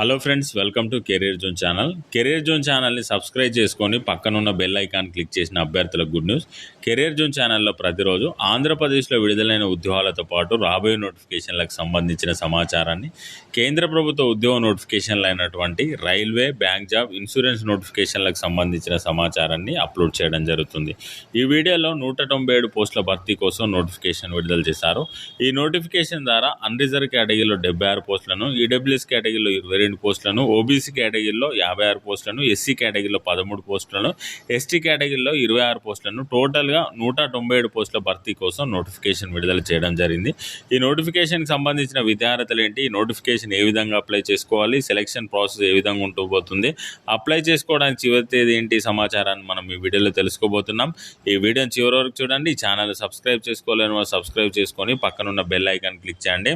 Hello friends welcome to career zone channel career zone ఛానల్ని subscribe చేసుకొని పక్కనున్న bell icon click చేసిన అభ్యర్థులకు గుడ్ న్యూస్ కెరీర్ జోన్ ఛానల్లో ప్రతిరోజు ఆంధ్రప్రదేశ్లో విడుదలైన ఉద్యోగాలతో పాటు రాబోయే నోటిఫికేషన్లకు సంబంధించిన సమాచారాన్ని కేంద్ర ప్రభుత్వ ఉద్యోగ నోటిఫికేషన్లు అయినటువంటి రైల్వే బ్యాంక్ జాబ్ ఇన్సూరెన్స్ నోటిఫికేషన్లకు సంబంధించిన సమాచారాన్ని అప్లోడ్ చేయడం జరుగుతుంది. ఈ వీడియోలో నూట తొంభై ఏడు పోస్టుల భర్తీ కోసం నోటిఫికేషన్ విడుదల చేశారు. ఈ నోటిఫికేషన్ ద్వారా అన్రిజర్వ్ కేటగిరీలో డెబ్బై ఆరు పోస్టులను ఈడబ్ల్యూఎస్ కేటగిరీలో ఇరవై రెండు పోస్టులను ఓబీసీ కేటగిరీలో యాభై ఆరు పోస్టులను ఎస్సీ కేటగిరీలో పదమూడు పోస్టులను ఎస్టీ కేటగిరీలో ఇరవై ఆరు పోస్టులను టోటల్గా నూట తొంభై ఏడు పోస్టుల భర్తీ కోసం నోటిఫికేషన్ విడుదల చేయడం జరిగింది. ఈ నోటిఫికేషన్కి సంబంధించిన విద్యార్థులు ఏంటి? ఈ నోటిఫికేషన్ ఏ విధంగా అప్లై చేసుకోవాలి? సెలక్షన్ ప్రాసెస్ ఏ విధంగా ఉంటూ పోతుంది అప్లై చేసుకోవడానికి చివరి తేదీ ఏంటి సమాచారాన్ని మనం ఈ వీడియోలో తెలుసుకోబోతున్నాం. ఈ వీడియోని చివరి వరకు చూడండి. ఛానల్ సబ్స్క్రైబ్ చేసుకోలేని వాళ్ళు సబ్స్క్రైబ్ చేసుకొని పక్కనున్న బెల్ ఐకాన్ క్లిక్ చేయండి.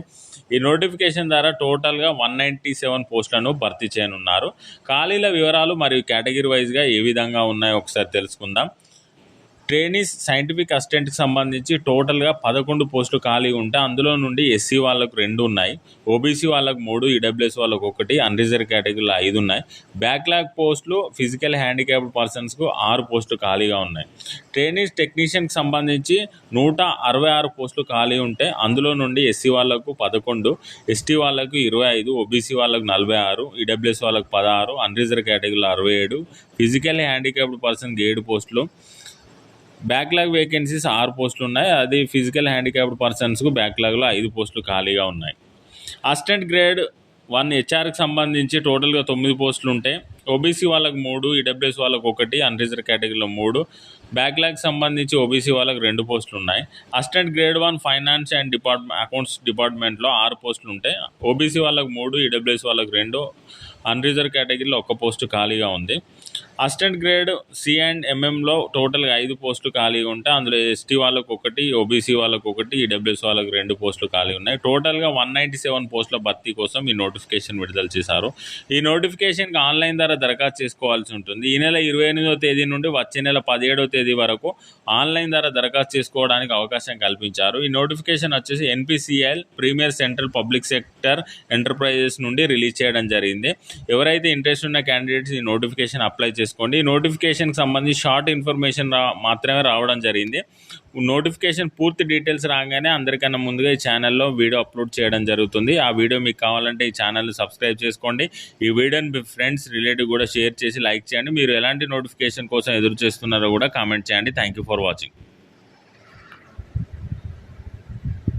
ఈ నోటిఫికేషన్ ద్వారా టోటల్గా వన్ నైంటీ సెవెన్ పోస్ట్ పోస్టులను భర్తీ చేయనున్నారు. ఖాళీల వివరాలు మరియు కేటగిరీ వైజ్గా ఏ విధంగా ఉన్నాయో ఒకసారి తెలుసుకుందాం. ట్రైనీస్ సైంటిఫిక్ అసిస్టెంట్కి సంబంధించి టోటల్గా పదకొండు పోస్టులు ఖాళీ ఉంటే అందులో నుండి ఎస్సీ వాళ్ళకు రెండు ఉన్నాయి ఓబీసీ వాళ్ళకు మూడు ఈడబ్ల్యూఎస్ వాళ్ళకు ఒకటి అన్రిజర్వ్ కేటగిరీలో ఐదు ఉన్నాయి. బ్యాక్లాగ్ పోస్టులు ఫిజికల్ హ్యాండిక్యాప్డ్ పర్సన్స్కు ఆరు పోస్టులు ఖాళీగా ఉన్నాయి. ట్రైనీస్ టెక్నీషియన్కి సంబంధించి నూట అరవై ఆరు పోస్టులు ఖాళీ ఉంటే అందులో నుండి ఎస్సీ వాళ్ళకు పదకొండు ఎస్టీ వాళ్ళకు ఇరవై ఐదు ఓబీసీ వాళ్ళకు నలభై ఆరు ఈడబ్ల్యూఎస్ వాళ్ళకు పదహారు అన్రిజర్వ్ కేటగిరీలో అరవై ఏడు ఫిజికల్ హ్యాండిక్యాప్డ్ పర్సన్కి ఏడు పోస్టులు బ్యాక్లాగ్ వేకెన్సీస్ ఆరు పోస్టులు ఉన్నాయి. అది ఫిజికల్ హ్యాండిక్యాప్డ్ పర్సన్స్కు బ్యాక్లాగ్లో ఐదు పోస్టులు ఖాళీగా ఉన్నాయి. అసిస్టెంట్ గ్రేడ్ వన్ హెచ్ఆర్కి సంబంధించి టోటల్గా తొమ్మిది పోస్టులు ఉంటాయి ఓబీసీ వాళ్ళకి మూడు ఈడబ్ల్యూఎస్ వాళ్ళకి ఒకటి అన్రిజర్వ్ కేటగిరీలో మూడు. బ్యాక్లాగ్ సంబంధించి ఓబీసీ వాళ్ళకి రెండు పోస్టులు ఉన్నాయి. Assistant grade one finance and department accounts డిపార్ట్మెంట్లో ఆరు పోస్టులు ఉంటాయి. ఓబీసీ వాళ్ళకి మూడు ఈడబ్ల్యూఎస్ వాళ్ళకి రెండు. అన్రిజర్వ్ కేటగిరీలో ఒక పోస్టు ఖాళీగా ఉంది. అసిస్టెంట్ గ్రేడ్ సి అండ్ ఎంఎంలో టోటల్గా ఐదు పోస్టులు ఖాళీగా ఉంటాయి. అందులో ఎస్టీ వాళ్ళకు ఒకటి ఓబీసీ వాళ్ళకు ఒకటి ఈడబ్ల్యూఎస్ వాళ్ళకు రెండు పోస్టులు ఖాళీ ఉన్నాయి. టోటల్గా వన్ నైంటీ సెవెన్ పోస్టుల భర్తీ కోసం ఈ నోటిఫికేషన్ విడుదల చేశారు. ఈ నోటిఫికేషన్కి ఆన్లైన్ ద్వారా దరఖాస్తు చేసుకోవాల్సి ఉంటుంది. ఈ నెల ఇరవై ఎనిమిదో తేదీ నుండి వచ్చే నెల పదిహేడో తేదీ వరకు ఆన్లైన్ ద్వారా దరఖాస్తు చేసుకోవడానికి అవకాశం కల్పించారు. ఈ నోటిఫికేషన్ వచ్చేసి NPCL premier central public sector enterprises నుండి రిలీజ్ చేయడం జరిగింది. ఎవరైతే ఇంట్రెస్ట్ ఉన్న క్యాండిడేట్స్ ఈ నోటిఫికేషన్ అప్లై చేసుకోండి. ఈ నోటిఫికేషన్కి సంబంధించి షార్ట్ ఇన్ఫర్మేషన్ రా మాత్రమే రావడం జరిగింది. నోటిఫికేషన్ పూర్తి డీటెయిల్స్ రాగానే అందరికన్నా ముందుగా ఈ ఛానల్లో వీడియో అప్లోడ్ చేయడం జరుగుతుంది. ఆ వీడియో మీకు కావాలంటే ఈ ఛానల్ సబ్స్క్రైబ్ చేసుకోండి. ఈ వీడియోని మీ ఫ్రెండ్స్ రిలేటివ్ కూడా షేర్ చేసి లైక్ చేయండి. మీరు ఎలాంటి నోటిఫికేషన్ కోసం ఎదురు చేస్తున్నారో కూడా కామెంట్ చేయండి. Thank you for watching